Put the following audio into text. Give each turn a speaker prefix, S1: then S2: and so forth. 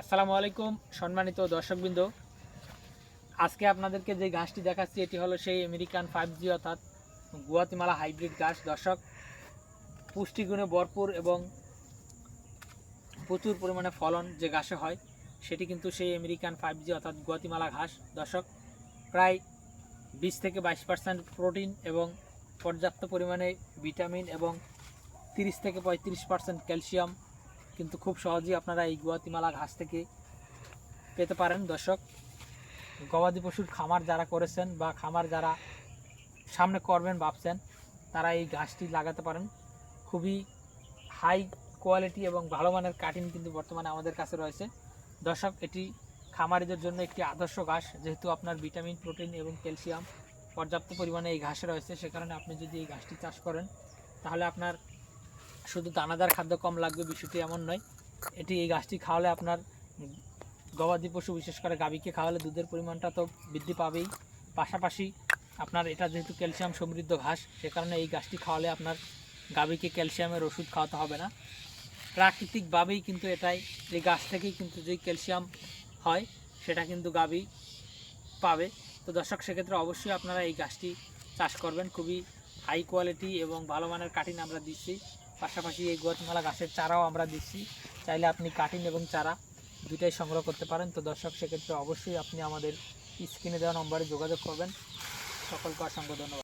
S1: আসসালামু আলাইকুম, সম্মানিত দর্শকবৃন্দ। আজকে আপনাদেরকে যে ঘাসটি দেখাচ্ছি, এটি হলো সেই আমেরিকান ফাইভ জি অর্থাৎ গুয়াতিমালা হাইব্রিড ঘাস। দর্শক, পুষ্টিগুণে ভরপুর এবং প্রচুর পরিমাণে ফলন যে ঘাসে হয়, সেটি কিন্তু সেই আমেরিকান ফাইভ জি অর্থাৎ গুয়াতিমালা ঘাস। দর্শক, প্রায় বিশ থেকে বাইশ পার্সেন্ট প্রোটিন এবং পর্যাপ্ত পরিমাণে ভিটামিন এবং তিরিশ থেকে পঁয়ত্রিশ পার্সেন্ট ক্যালসিয়াম কিন্তু খুব সহজেই আপনারা এই গুয়াতিমালা ঘাস থেকে পেতে পারেন, দর্শক। গবাদি পশুর খামার যারা করেছেন বা খামার যারা সামনে করবেন, ভাবছেন, তারা এই ঘাসটি লাগাতে পারেন। খুবই হাই কোয়ালিটি এবং ভালো মানের কাটিং কিন্তু বর্তমানে আমাদের কাছে রয়েছে। দর্শক, এটি খামারিদের জন্য একটি আদর্শ ঘাস। যেহেতু আপনার ভিটামিন, প্রোটিন এবং ক্যালসিয়াম পর্যাপ্ত পরিমাণে এই ঘাসে রয়েছে, সে কারণে আপনি যদি এই ঘাসটি চাষ করেন, তাহলে আপনার শুধু দানাদার খাদ্য কম লাগবে, বিষয়টি এমন নয়। এটি এই গাছটি খাওয়ালে আপনার গবাদি পশু, বিশেষ করে গাভীকে খাওয়ালে দুধের পরিমাণটা তো বৃদ্ধি পাবেই। পাশাপাশি আপনার এটা যেহেতু ক্যালসিয়াম সমৃদ্ধ ঘাস, সে কারণে এই গাছটি খাওয়ালে আপনার গাভীকে ক্যালসিয়ামের ওষুধ খাওয়াতে হবে না। প্রাকৃতিকভাবেই কিন্তু এটাই, এই গাছ থেকেই কিন্তু যে ক্যালসিয়াম হয়, সেটা কিন্তু গাভী পাবে। তো দর্শক, সেক্ষেত্রে অবশ্যই আপনারা এই গাছটি চাষ করবেন। খুবই হাই কোয়ালিটি এবং ভালো মানের কাটিং আমরা দিচ্ছি। পাশাপাশি এই গোয়াতমালা গাছের চারাও আমরা দিচ্ছি। চাইলে আপনি কাটিং এবং চারা দুটাই সংগ্রহ করতে পারেন। তো দর্শক, সেক্ষেত্রে অবশ্যই আপনি আমাদের স্ক্রিনে দেওয়া নম্বরে যোগাযোগ করবেন। সকলকে অসংখ্য ধন্যবাদ।